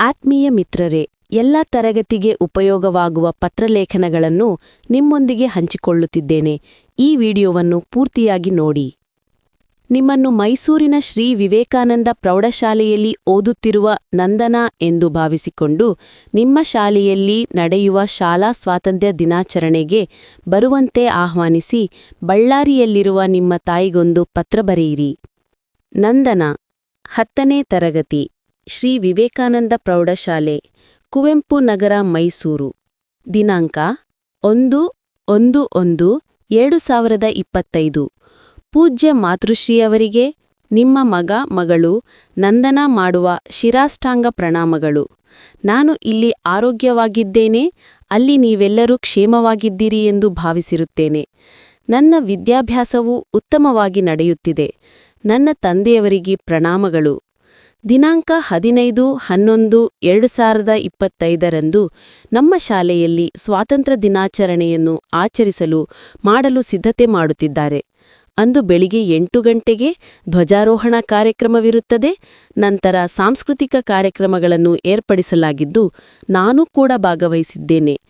ಆತ್ಮೀಯ ಮಿತ್ರರೇ, ಎಲ್ಲ ತರಗತಿಗೆ ಉಪಯೋಗವಾಗುವ ಪತ್ರಲೇಖನಗಳನ್ನು ನಿಮ್ಮೊಂದಿಗೆ ಹಂಚಿಕೊಳ್ಳುತ್ತಿದ್ದೇನೆ. ಈ ವಿಡಿಯೋವನ್ನು ಪೂರ್ತಿಯಾಗಿ ನೋಡಿ. ನಿಮ್ಮನ್ನು ಮೈಸೂರಿನ ಶ್ರೀ ವಿವೇಕಾನಂದ ಪ್ರೌಢಶಾಲೆಯಲ್ಲಿ ಓದುತ್ತಿರುವ ನಂದನಾ ಎಂದು ಭಾವಿಸಿಕೊಂಡು ನಿಮ್ಮ ಶಾಲೆಯಲ್ಲಿ ನಡೆಯುವ ಶಾಲಾ ಸ್ವಾತಂತ್ರ್ಯ ದಿನಾಚರಣೆಗೆ ಬರುವಂತೆ ಆಹ್ವಾನಿಸಿ ಬಳ್ಳಾರಿಯಲ್ಲಿರುವ ನಿಮ್ಮ ತಾಯಿಗೊಂದು ಪತ್ರ ಬರೆಯಿರಿ. ನಂದನ, ಹತ್ತನೇ ತರಗತಿ. ಶ್ರೀ ವಿವೇಕಾನಂದ ಪ್ರೌಢಶಾಲೆ, ಕುವೆಂಪು ನಗರ, ಮೈಸೂರು. ದಿನಾಂಕ, ಒಂದು ಒಂದು ಒಂದು, ಎರಡು ಸಾವಿರದ ಇಪ್ಪತ್ತೈದು. ಪೂಜ್ಯ ಮಾತೃಶ್ರೀಯವರಿಗೆ, ನಿಮ್ಮ ಮಗ, ಮಗಳು, ನಂದನ ಮಾಡುವ ಶಿರಾಷ್ಟಾಂಗ ಪ್ರಣಾಮಗಳು. ನಾನು ಇಲ್ಲಿ ಆರೋಗ್ಯವಾಗಿದ್ದೇನೆ, ಅಲ್ಲಿ ನೀವೆಲ್ಲರೂ ಕ್ಷೇಮವಾಗಿದ್ದೀರಿ ಎಂದು ಭಾವಿಸಿರುತ್ತೇನೆ. ನನ್ನ ವಿದ್ಯಾಭ್ಯಾಸವು ಉತ್ತಮವಾಗಿ ನಡೆಯುತ್ತಿದೆ. ನನ್ನ ತಂದೆಯವರಿಗೆ ಪ್ರಣಾಮಗಳು. ದಿನಾಂಕ ಹದಿನೈದು, ಹನ್ನೊಂದು, ಎರಡು ಸಾವಿರದ ಇಪ್ಪತ್ತೈದರಂದು ನಮ್ಮ ಶಾಲೆಯಲ್ಲಿ ಸ್ವಾತಂತ್ರ್ಯ ದಿನಾಚರಣೆಯನ್ನು ಆಚರಿಸಲು ಮಾಡಲು ಸಿದ್ಧತೆ ಮಾಡುತ್ತಿದ್ದಾರೆ. ಅಂದು ಬೆಳಿಗ್ಗೆ ಎಂಟು ಗಂಟೆಗೆ ಧ್ವಜಾರೋಹಣ ಕಾರ್ಯಕ್ರಮವಿರುತ್ತದೆ. ನಂತರ ಸಾಂಸ್ಕೃತಿಕ ಕಾರ್ಯಕ್ರಮಗಳನ್ನು ಏರ್ಪಡಿಸಲಾಗಿದ್ದು ನಾನೂ ಕೂಡ ಭಾಗವಹಿಸಿದ್ದೇನೆ.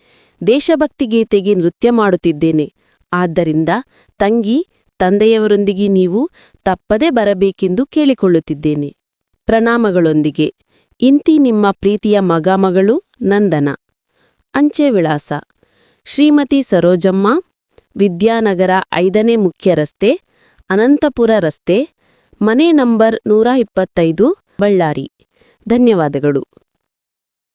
ದೇಶಭಕ್ತಿ ಗೀತೆಗೆ ನೃತ್ಯ ಮಾಡುತ್ತಿದ್ದೇನೆ. ಆದ್ದರಿಂದ ತಂಗಿ, ತಂದೆಯವರೊಂದಿಗೆ ನೀವು ತಪ್ಪದೇ ಬರಬೇಕೆಂದು ಕೇಳಿಕೊಳ್ಳುತ್ತಿದ್ದೇನೆ. ಪ್ರಣಾಮಗಳೊಂದಿಗೆ, ಇಂತಿ ನಿಮ್ಮ ಪ್ರೀತಿಯ ಮಗ ಮಗಳು ನಂದನ. ಅಂಚೆ ವಿಳಾಸ. ಶ್ರೀಮತಿ ಸರೋಜಮ್ಮ, ವಿದ್ಯಾನಗರ ಐದನೇ ಮುಖ್ಯ ರಸ್ತೆ, ಅನಂತಪುರ ರಸ್ತೆ, ಮನೆ ನಂಬರ್ ನೂರ ಇಪ್ಪತ್ತೈದು, ಬಳ್ಳಾರಿ. ಧನ್ಯವಾದಗಳು.